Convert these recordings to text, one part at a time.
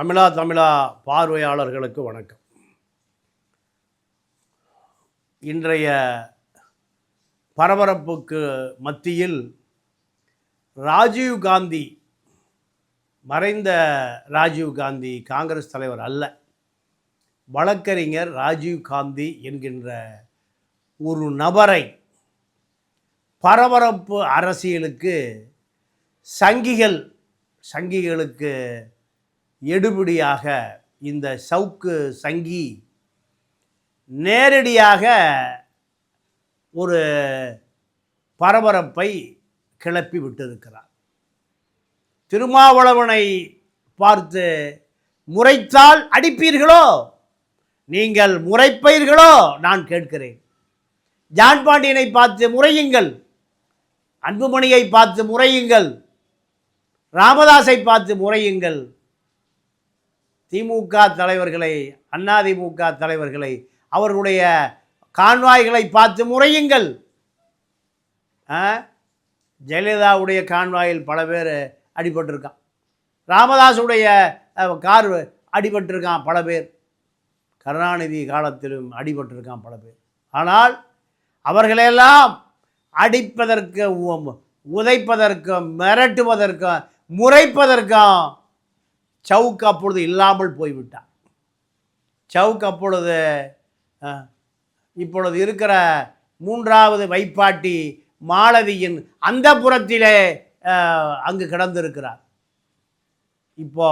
தமிழா தமிழா பார்வையாளர்களுக்கு வணக்கம். இன்றைய பரபரப்புக்கு மத்தியில் ராஜீவ் காந்தி மறைந்த ராஜீவ் காந்தி காங்கிரஸ் தலைவர் அல்ல. வழக்கறிஞர் ராஜீவ் காந்தி என்கின்ற ஒரு நபரை பரபரப்பு அரசியலுக்கு சங்கிகள் சங்கிகளுக்கு எடுபிடியாக இந்த சவுக்கு சங்கி நேரடியாக ஒரு பரபரப்பை கிளப்பி விட்டிருக்கிறார். திருமாவளவனை பார்த்து முறைத்தால் அடிப்பீர்களோ? நீங்கள் முறைப்பீர்களோ? நான் கேட்கிறேன். ஜான் பாண்டியனை பார்த்து முறையுங்கள். அன்புமணியை பார்த்து முறையுங்கள். ராமதாஸை பார்த்து முறையுங்கள். திமுக தலைவர்களை அதிமுக தலைவர்களை அவர்களுடைய கான்வாய்களை பார்த்து முறையுங்கள். ஆ? ஜெயலலிதாவுடைய கான்வாயில் பல பேர் அடிபட்டிருக்கான். ராமதாஸுடைய கார் அடிபட்டிருக்கான் பல பேர். கருணாநிதி காலத்திலும் அடிபட்டிருக்கான் பல பேர். ஆனால் அவர்களெல்லாம் அடிப்பதற்கு உ- உதைப்பதற்கும் மிரட்டுவதற்கும் முறைப்பதற்கும் சவுக்கு அப்பொழுது இல்லாமல் போய்விட்டான். சவுக்கு அப்பொழுது இப்பொழுது இருக்கிற மூன்றாவது வைப்பாட்டி மாளவியின் அந்த புறத்திலே அங்கு கிடந்திருக்கிறார். இப்போ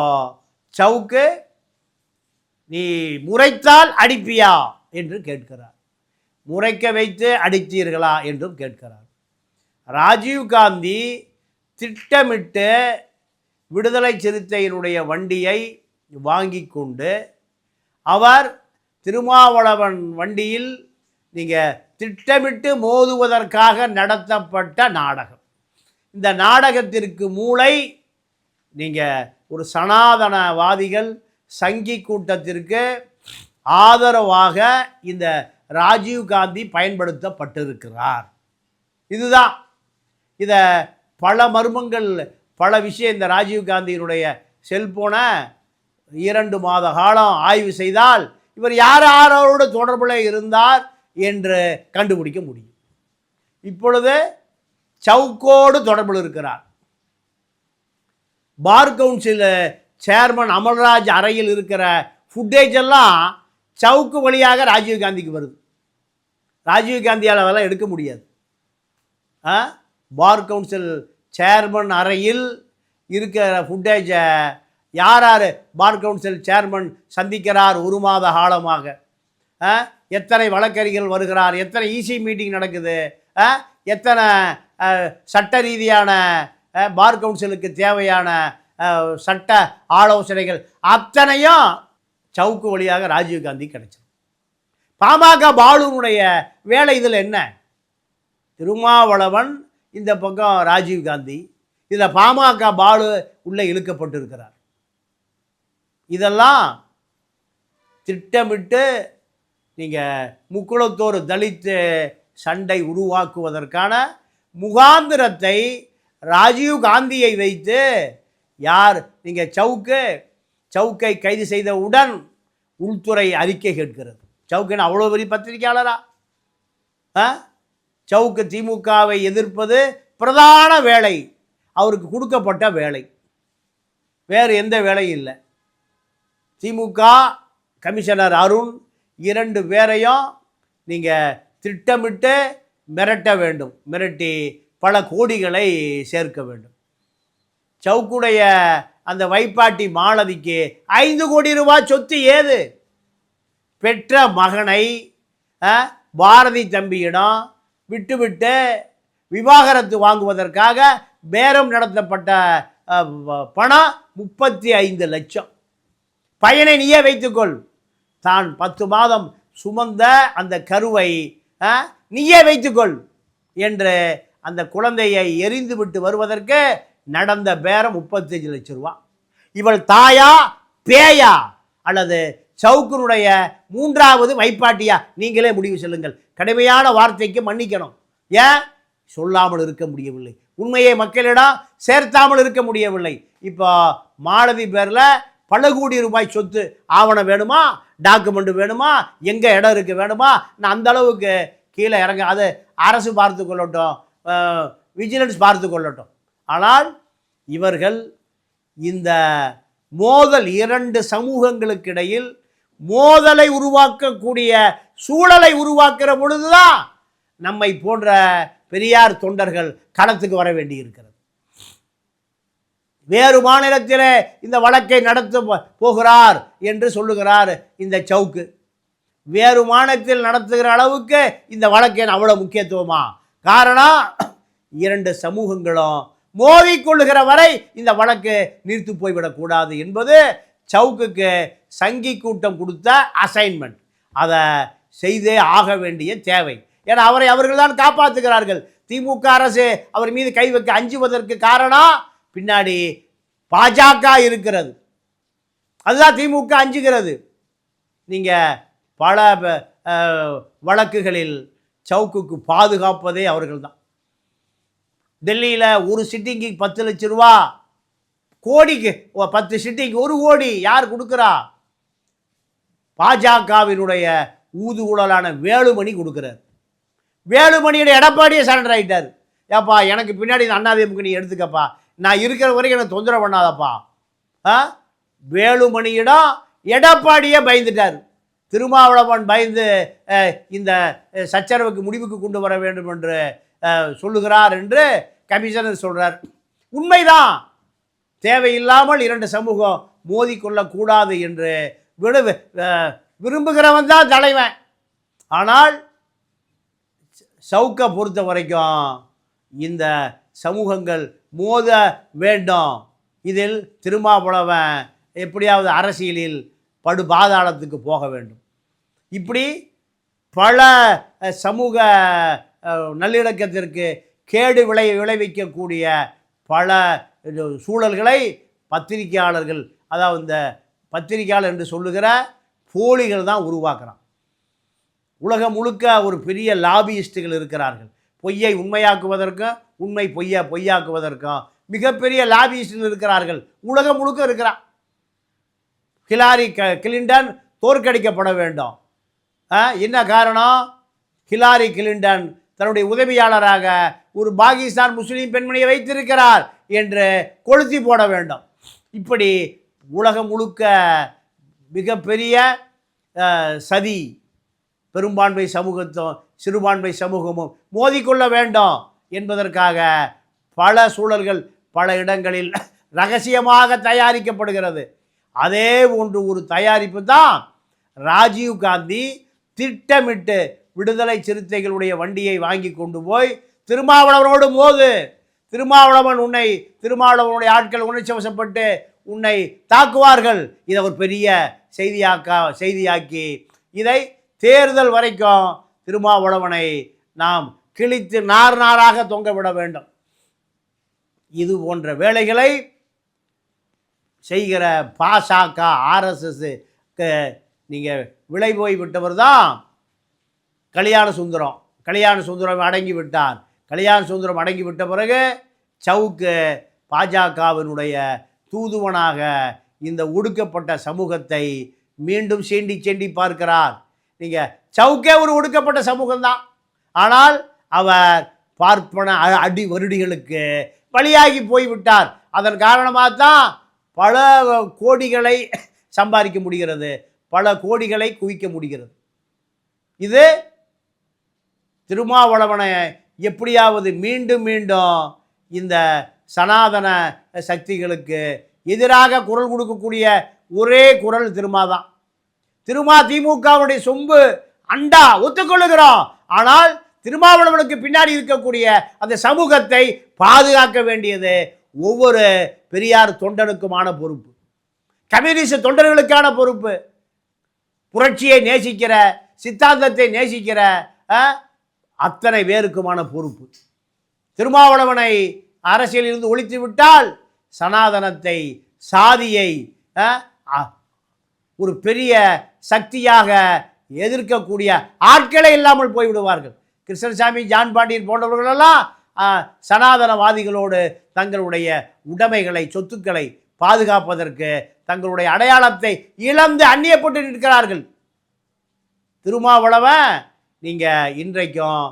சவுக்கு நீ முறைத்தால் அடிப்பியா? என்று கேட்கிறார். முறைக்க வைத்து அடித்தீர்களா? என்றும் கேட்கிறார். ராஜீவ் காந்தி திட்டமிட்டு விடுதலை சிறுத்தையினுடைய வண்டியை வாங்கி கொண்டு அவர் திருமாவளவன் வண்டியில் நீங்கள் திட்டமிட்டு மோதுவதற்காக நடத்தப்பட்ட நாடகம். இந்த நாடகத்திற்கு மூளை நீங்கள் ஒரு சனாதனவாதிகள் சங்கி கூட்டத்திற்கு ஆதரவாக இந்த ராஜீவ் காந்தி பயன்படுத்தப்பட்டிருக்கிறார். இதுதான். இதை பல மர்மங்கள் பல விஷயம் இந்த ராஜீவ் காந்தியினுடைய செல்போனை இரண்டு மாத காலம் ஆய்வு செய்தால் இவர் யார் யாரோடு தொடர்பில் இருந்தார் என்று கண்டுபிடிக்க முடியும். இப்பொழுது சவுக்கோடு தொடர்பில் இருக்கிறார். பார் கவுன்சில் சேர்மன் அமல்ராஜ் அறையில் இருக்கிற ஃபுட்டேஜ் எல்லாம் சவுக்கு வழியாக ராஜீவ் காந்திக்கு வருது. ராஜீவ் காந்தியால் அதெல்லாம் எடுக்க முடியாது. ஆ? பார் கவுன்சில் சேர்மன் அறையில் இருக்கிற ஃபுட்டேஜை யார் யார்? பார் கவுன்சில் சேர்மன் சந்திக்கிறார் ஒரு மாத காலமாக. எத்தனை வழக்கறிஞர்கள் வருகிறார்? எத்தனை இசி மீட்டிங் நடக்குது? ஆ? எத்தனை சட்ட ரீதியான பார் கவுன்சிலுக்கு தேவையான சட்ட ஆலோசனைகள் அத்தனையும் சவுக்கு வழியாக ராஜீவ் காந்தி கிடைச்சது. பாமக பாலுனுடைய வேலை இதில் என்ன? திருமாவளவன் இந்த பக்கம் ராஜீவ் காந்தி இதில் பாமக பாலு உள்ளே இழுக்கப்பட்டிருக்கிறார். இதெல்லாம் திட்டமிட்டு நீங்கள் முக்குளத்தோர் தலித் சண்டை உருவாக்குவதற்கான முகாந்திரத்தை ராஜீவ் காந்தியை வைத்து யார் நீங்கள் சவுக்கு சவுக்கை கைது செய்தவுடன் உள்துறை அறிக்கை கேட்கிறது. சவுக்குன்னு அவ்வளோ பெரிய பத்திரிகையாளரா? ஆ? சவுக்கு திமுகவை எதிர்ப்பது பிரதான வேலை. அவருக்கு கொடுக்கப்பட்ட வேலை. வேறு எந்த வேலையும் இல்லை. திமுக கமிஷனர் அருண் இரண்டு பேரையும் நீங்கள் திட்டமிட்டு மிரட்ட வேண்டும். மிரட்டி பல கோடிகளை சேர்க்க வேண்டும். சவுக்குடைய அந்த வைப்பாட்டி மாலதிக்கு ஐந்து கோடி ரூபாய் சொத்து ஏது? பெற்ற மகனை பாரதி தம்பியிடம் விட்டுவிட்டு விவாகரத்து வாங்குவதற்காக பேரம் நடத்தப்பட்ட பணம் முப்பத்தி ஐந்து லட்சம். பையனை நீயே வைத்துக்கொள். தான் பத்து மாதம் சுமந்த அந்த கருவை நீயே வைத்துக்கொள் என்று அந்த குழந்தையை எரிந்து விட்டு வருவதற்கு நடந்த பேரம் முப்பத்தஞ்சு லட்சம் ரூபா. இவள் தாயா பேயா அல்லது சவுக்கனுடைய மூன்றாவது வைப்பாட்டியா நீங்களே முடிவு செல்லுங்கள். கடுமையான வார்த்தைக்கு மன்னிக்கணும். ஏன்? சொல்லாமல் இருக்க முடியவில்லை. உண்மையை மக்களிடம் சேர்த்தாமல் இருக்க முடியவில்லை. இப்போ மாளவி பேரில் பல கோடி ரூபாய் சொத்து ஆவணம் வேணுமா? டாக்குமெண்ட் வேணுமா? எங்கே இடம் இருக்குது வேணுமா? நான் அந்த அளவுக்கு கீழே இறங்க அது அரசு பார்த்து கொள்ளட்டும் விஜிலன்ஸ் பார்த்து கொள்ளட்டும். ஆனால் இவர்கள் இந்த மோதல் இரண்டு சமூகங்களுக்கு இடையில் மோதலை உருவாக்கக்கூடிய சூழலை உருவாக்குற பொழுதுதான் நம்மை போன்ற பெரியார் தொண்டர்கள் களத்துக்கு வர வேண்டியிருக்கிறது. வேறு மாநிலத்தில் இந்த வழக்கை நடத்த போகிறார் என்று சொல்லுகிறார் இந்த சவுக்கு. வேறு மாநிலத்தில் நடத்துகிற அளவுக்கு இந்த வழக்கின் அவ்வளோ முக்கியத்துவமா? காரணம் இரண்டு சமூகங்களும் மோதிக்கொள்ளுகிற வரை இந்த வழக்கு நீர்த்து போய்விடக்கூடாது என்பது சவுக்குக்கு சங்கி கூட்டம் கொடுத்த அசைன்மெண்ட் அதை செய்தே ஆக வேண்டிய தேவை. ஏன்னா அவரை அவர்கள் தான் காப்பாற்றுகிறார்கள். திமுக அரசு அவர் மீது கை வைக்க அஞ்சுவதற்கு காரணம் பின்னாடி பாஜக இருக்கிறது. அதுதான் திமுக அஞ்சுகிறது. நீங்கள் பல வழக்குகளில் சவுக்குக்கு பாதுகாப்பதே அவர்கள் தான் டெல்லியில் ஒரு சிட்டிங்கு பத்து லட்ச ரூபா கோடிக்கு ஓ, பத்து சிட்டிங்கு ஒரு கோடி யார் கொடுக்குறா? பாஜகவினுடைய ஊதுகுழலான வேலுமணி கொடுக்குறார். வேலுமணியோட எடப்பாடியே சரண்டர் ஆகிட்டார் ஏப்பா எனக்கு பின்னாடி இந்த அண்ணாதிமுக நீ எடுத்துக்கப்பா. நான் இருக்கிற வரைக்கும் எனக்கு தொந்தரவு பண்ணாதப்பா. ஆ? வேலுமணியிடம் எடப்பாடியே பயந்துட்டார். திருமாவளவன் பயந்து இந்த சச்சரவுக்கு முடிவுக்கு கொண்டு வர வேண்டும் என்று சொல்லுகிறார் என்று கமிஷனர் சொல்கிறார் உண்மைதான். தேவையில்லாமல் இரண்டு சமூகம் மோதிக்கொள்ளக்கூடாது என்று விடு விரும்புகிறவன் தான் தலைவன். ஆனால் சவுக்கை பொறுத்த வரைக்கும் இந்த சமூகங்கள் மோத வேண்டும். இதில் திருமாவளவன் எப்படியாவது அரசியலில் படு பாதாளத்துக்கு போக வேண்டும். இப்படி பல சமூக நல்லிணக்கத்திற்கு கேடு விளை விளைவிக்கக்கூடிய பல சூழல்களை பத்திரிகையாளர்கள் அதாவது இந்த பத்திரிகையாளர் என்று சொல்லுகிற போலிகள் தான் உருவாக்குறான். உலகம் முழுக்க ஒரு பெரிய லாபியிஸ்டுகள் இருக்கிறார்கள். பொய்யை உண்மையாக்குவதற்கும் உண்மை பொய்யை பொய்யாக்குவதற்கும் மிகப்பெரிய லாபியிஸ்டுகள் இருக்கிறார்கள். உலகம் முழுக்க இருக்கிறான். ஹிலாரி க கிளின்டன் தோற்கடிக்கப்பட வேண்டும். ஆ, என்ன காரணம்? ஹிலாரி கிளின்டன் தன்னுடைய உதவியாளராக ஒரு பாகிஸ்தான் முஸ்லீம் பெண்மணியை வைத்திருக்கிறார் என்று கொளுத்தி போட வேண்டும். இப்படி உலகம் முழுக்க மிகப்பெரிய சதி. பெரும்பான்மை சமூகத்தும் சிறுபான்மை சமூகமும் மோதிக்கொள்ள வேண்டும் என்பதற்காக பல சூழல்கள் பல இடங்களில் ரகசியமாக தயாரிக்கப்படுகிறது. அதே போன்று ஒரு தயாரிப்பு தான் ராஜீவ் காந்தி திட்டமிட்டு விடுதலை சிறுத்தைகளுடைய வண்டியை வாங்கி கொண்டு போய் திருமாவளவனோடு மோது. திருமாவளவன் உன்னை திருமாவளவனுடைய ஆட்கள் உணர்ச்சி வசப்பட்டு உன்னை தாக்குவார்கள். இதை ஒரு பெரிய செய்தியாக்கா செய்தியாக்கி இதை தேர்தல் வரைக்கும் திருமாவளவனை நாம் கிழித்து நார் நாராக தொங்க விட வேண்டும். இது போன்ற வேலைகளை செய்கிற பாசக ஆர்எஸ்எஸ் நீங்கள் விலை போய் விட்டவர் தான் கல்யாண சுந்தரம். கல்யாண சுந்தரம் அடங்கி விட்டார். கல்யாண சுந்தரம் அடங்கி விட்ட பிறகு சவுக்கு பாஜகவினுடைய தூதுவனாக இந்த ஒடுக்கப்பட்ட சமூகத்தை மீண்டும் சீண்டி சீண்டி பார்க்கிறார். நீங்கள் சவுக்கே ஒரு ஒடுக்கப்பட்ட சமூகம்தான். ஆனால் அவர் பார்ப்பன அடி வருடிகளுக்கு பலியாகி போய்விட்டார். அதன் காரணமாக தான் பல கோடிகளை சம்பாதிக்க முடிகிறது. பல கோடிகளை குவிக்க முடிகிறது. இது திருமாவளவனை எப்படியாவது மீண்டும் மீண்டும் இந்த சனாதன சக்திகளுக்கு எதிராக குரல் கொடுக்கக்கூடிய ஒரே குரல் திருமா தான் திருமா திமுகவுடைய சொம்பு அண்டா ஒத்துக்கொள்ளுகிறோம். ஆனால் திருமாவளவனுக்கு பின்னாடி இருக்கக்கூடிய அந்த சமூகத்தை பாதுகாக்க வேண்டியது ஒவ்வொரு பெரியார் தொண்டனுக்குமான பொறுப்பு. கம்யூனிஸ்ட் தொண்டர்களுக்கான பொறுப்பு. புரட்சியை நேசிக்கிற சித்தாந்தத்தை நேசிக்கிற அத்தனை பேருக்குமான பொறுப்பு. திருமாவளவனை அரசியலிருந்து ஒழித்து விட்டால் சனாதனத்தை சாதியை ஒரு பெரிய சக்தியாக எதிர்க்கக்கூடிய ஆட்களே இல்லாமல் போய்விடுவார்கள். கிருஷ்ணசாமி ஜான் பாண்டியன் போன்றவர்களெல்லாம் சனாதனவாதிகளோடு தங்களுடைய உடைமைகளை சொத்துக்களை பாதுகாப்பதற்கு தங்களுடைய அடையாளத்தை இழந்து அந்நியப்பட்டு நிற்கிறார்கள். திருமாவளவன் நீங்கள் இன்றைக்கும்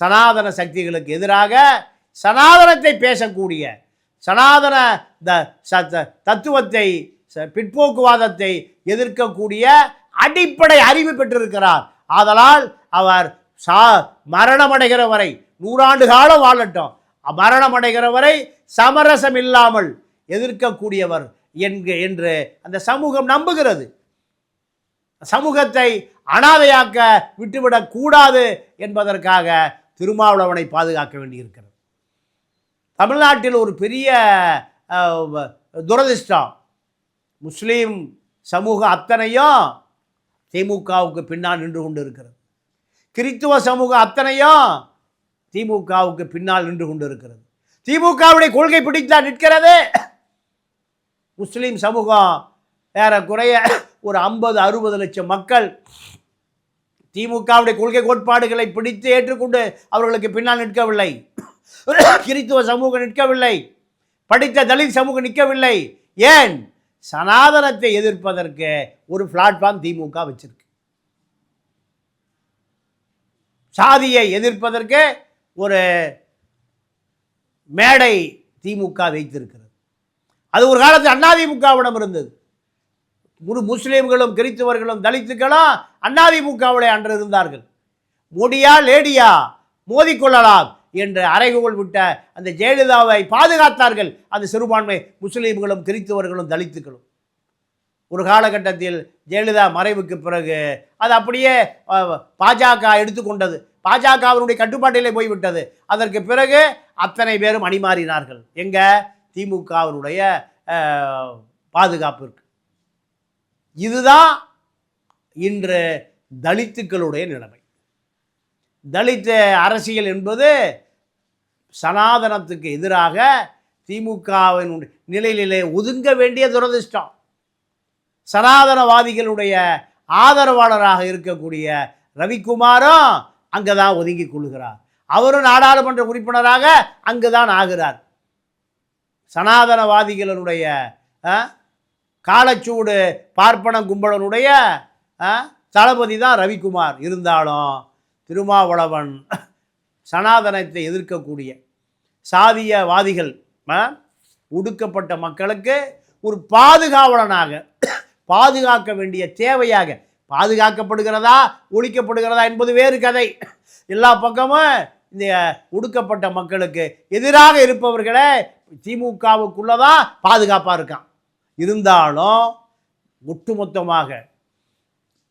சனாதன சக்திகளுக்கு எதிராக சனாதனத்தை பேசக்கூடிய சனாதன த ச- தத்துவத்தை ச- பிற்போக்குவாதத்தை எதிர்க்கக்கூடிய அடிப்படை அறிவு பெற்றிருக்கிறார். ஆதலால் அவர் சா மரணமடைகிற வரை நூறாண்டு காலம் வாழட்டும். மரணமடைகிற வரை சமரசம் இல்லாமல் எதிர்க்கக்கூடியவர் என்க என்று அந்த சமூகம் நம்புகிறது. சமூகத்தை அனாதையாக்க விட்டுவிடக்கூடாது என்பதற்காக திருமாவளவனை பாதுகாக்க வேண்டியிருக்கிறது. தமிழ்நாட்டில் ஒரு பெரிய வ- துரதிர்ஷ்டம். முஸ்லீம் சமூகம் அத்தனையும் திமுகவுக்கு பின்னால் நின்று கொண்டு இருக்கிறது கிறித்துவ சமூகம் அத்தனையும் திமுகவுக்கு பின்னால் நின்று கொண்டு இருக்கிறது திமுகவுடைய கொள்கை பிடித்தா நிற்கிறது. முஸ்லீம் சமூகம் ஏறக்குறைய ஒரு ஐம்பது அறுபது லட்சம் மக்கள் திமுகவுடைய கொள்கை கோட்பாடுகளை பிடித்து ஏற்றுக்கொண்டு அவர்களுக்கு பின்னால் நிற்கவில்லை. கிறித்துவ சமூகம் நிற்கவில்லை. படித்த தலித் சமூகம் நிற்கவில்லை. ஏன்? சனாதனத்தை எதிர்ப்பதற்கு ஒரு பிளாட்ஃபார்ம் திமுக வச்சிருக்கு. சாதியை எதிர்ப்பதற்கு ஒரு மேடை திமுக வைத்திருக்கிறது. அது ஒரு காலத்தில் அதிமுகவிடம் இருந்தது. முழு முஸ்லீம்களும் கிறித்துவர்களும் தலித்துக்களும் அதிமுகவிலே அன்று இருந்தார்கள். மோடியா லேடியா? மோதிக்கொள்ளலாம் என்று அறைகோள் விட்ட அந்த ஜெயலலிதாவை பாதுகாத்தார்கள். அந்த சிறுபான்மை முஸ்லீம்களும் கிறித்தவர்களும் தலித்துக்களும் ஒரு காலகட்டத்தில் ஜெயலலிதா மறைவுக்கு பிறகு அது அப்படியே பாஜக எடுத்துக்கொண்டது பாஜகவினுடைய கட்டுப்பாட்டிலே போய்விட்டது. அதற்கு பிறகு அத்தனை பேரும் அணிமாறினார்கள். எங்க? திமுகவினுடைய அஹ், பாதுகாப்பிற்கு. இதுதான் இன்று தலித்துக்களுடைய நிலைமை. தலித் அரசியல் என்பது சனாதனத்துக்கு எதிராக திமுகவின் நிலையிலே ஒதுங்க வேண்டிய துரதிர்ஷ்டம். சனாதனவாதிகளுடைய ஆதரவாளராக இருக்கக்கூடிய ரவிக்குமாரும் அங்கே தான் ஒதுங்கி கொள்கிறார். அவரும் நாடாளுமன்ற உறுப்பினராக அங்கு தான் ஆகிறார். சனாதனவாதிகளுடைய ஆ, காலச்சூடு பார்ப்பன கும்பலனுடைய தளபதி தான் ரவிக்குமார். இருந்தாலும் திருமாவளவன் சனாதனத்தை எதிர்க்கக்கூடிய சாதியவாதிகள் ஒடுக்கப்பட்ட மக்களுக்கு ஒரு பாதுகாவலனாக பாதுகாக்க வேண்டிய தேவையாக பாதுகாக்கப்படுகிறதா ஒழிக்கப்படுகிறதா என்பது வேறு கதை. எல்லா பக்கமும் இந்த ஒடுக்கப்பட்ட மக்களுக்கு எதிராக இருப்பவர்களே திமுகவுக்குள்ளதான் பாதுகாப்பாக இருக்கான். இருந்தாலும் ஒட்டுமொத்தமாக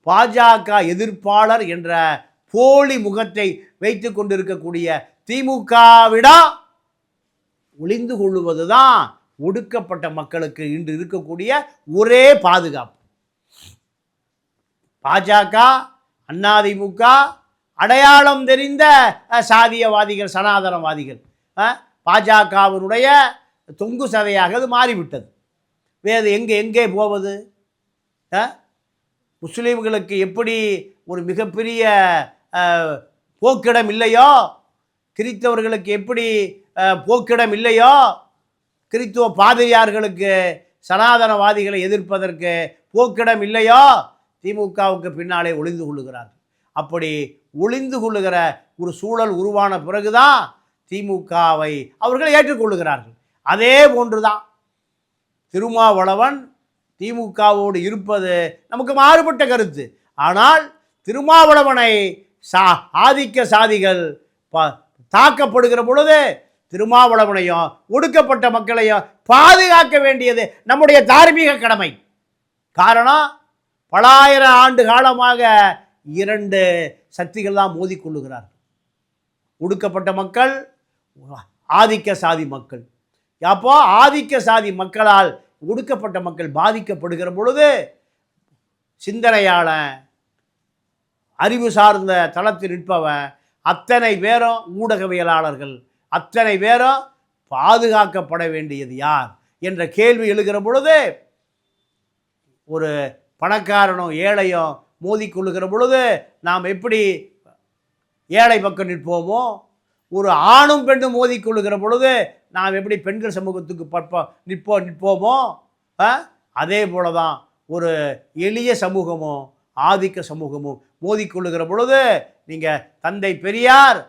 பாஜக எதிர்ப்பாளர் என்ற போலி முகத்தை வைத்து கொண்டிருக்கக்கூடிய திமுகவிடம் ஒளிந்து கொள்ளுவதுதான் ஒடுக்கப்பட்ட மக்களுக்கு இன்று இருக்கக்கூடிய ஒரே பாதுகாப்பு. பாஜக அதிமுக அடையாளம் தெரிந்த சாதியவாதிகள் சனாதனவாதிகள் பாஜகவினுடைய தொங்கு சதையாக அது மாறிவிட்டது. வேறு எங்கே எங்கே போவது? முஸ்லீம்களுக்கு எப்படி ஒரு மிகப்பெரிய போக்கிடம் இல்லையோ? கிறித்தவர்களுக்கு எப்படி போக்கிடம் இல்லையோ? கிறித்துவ பாதிரியார்களுக்கு சனாதனவாதிகளை எதிர்ப்பதற்கு போக்கிடம் இல்லையோ? திமுகவுக்கு பின்னாலே ஒளிந்து கொள்ளுகிறார்கள் அப்படி ஒளிந்து கொள்ளுகிற ஒரு சூழல் உருவான பிறகுதான் திமுகவை அவர்கள் ஏற்றுக்கொள்ளுகிறார்கள். அதே போன்றுதான். திருமாவளவன் திமுகவோடு இருப்பது நமக்கு மாறுபட்ட கருத்து. ஆனால் திருமாவளவனை சா ஆதிக்க சாதிகள் ப தாக்கப்படுகிற பொழுது திருமாவளவனையும் ஒடுக்கப்பட்ட மக்களையும் பாதுகாக்க வேண்டியது நம்முடைய தார்மீக கடமை. காரணம் பலாயிரம் ஆண்டு காலமாக இரண்டு சக்திகள் தான் மோதிக்கொள்ளுகிறார்கள் ஒடுக்கப்பட்ட மக்கள் ஆதிக்க சாதி மக்கள். அப்போ ஆதிக்க சாதி மக்களால் ஒடுக்கப்பட்ட மக்கள் பாதிக்கப்படுகிற பொழுது சிந்தனையாளன் அறிவு சார்ந்த தளத்தில் நிற்பவன் அத்தனை பேரும் ஊடகவியலாளர்கள் அத்தனை பேரும் பாதுகாக்கப்பட வேண்டியது யார்? என்ற கேள்வி எழுகிற பொழுது ஒரு பணக்காரனும் ஏழையும் மோதிக்கொள்ளுகிற பொழுது நாம் எப்படி ஏழை பக்கம் நிற்போமோ ஒரு ஆணும் பெண்ணும் மோதிக்கொள்ளுகிற பொழுது நாம் எப்படி பெண்கள் சமூகத்துக்கு பற்ப நிற்போ நிற்போமோ? அதே போல தான் ஒரு எளிய சமூகமும் ஆதிக்க சமூகமும் மோதிக்கொள்ளுகிற பொழுது நீங்கள் தந்தை பெரியார்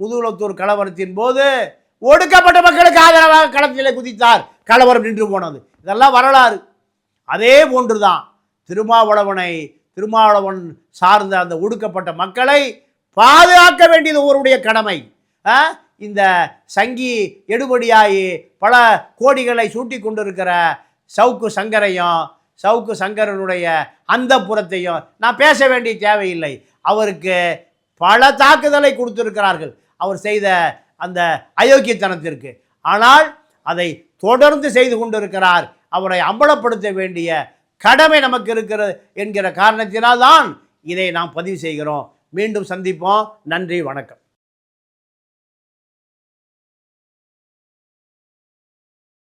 முதுகுளத்தூர் கலவரத்தின் போது ஒடுக்கப்பட்ட மக்களுக்கு ஆதரவாக களத்திலே குதித்தார். கலவரம் நின்று போனது. இதெல்லாம் வரலாறு. அதே போன்றுதான் திருமாவளவனை திருமாவளவன் சார்ந்த அந்த ஒடுக்கப்பட்ட மக்களை பாதுகாக்க வேண்டியது ஒருவருடைய கடமை. ஆ? இந்த சங்கி எடுபடியாகி பல கோடிகளை சூட்டி கொண்டிருக்கிற சவுக்கு சங்கரையும் சவுக்கு சங்கரனுடைய அந்த புறத்தையும் நான் பேச வேண்டிய தேவையில்லை. அவருக்கு பல தாக்குதலை கொடுத்திருக்கிறார்கள். அவர் செய்த அந்த அயோக்கியத்தனத்திற்கு. ஆனால் அதை தொடர்ந்து செய்து கொண்டிருக்கிறார். அவரை அம்பலப்படுத்த வேண்டிய கடமை நமக்கு இருக்கிறது என்கிற காரணத்தினால்தான் இதை நாம் பதிவு செய்கிறோம். மீண்டும் சந்திப்போம். நன்றி வணக்கம்.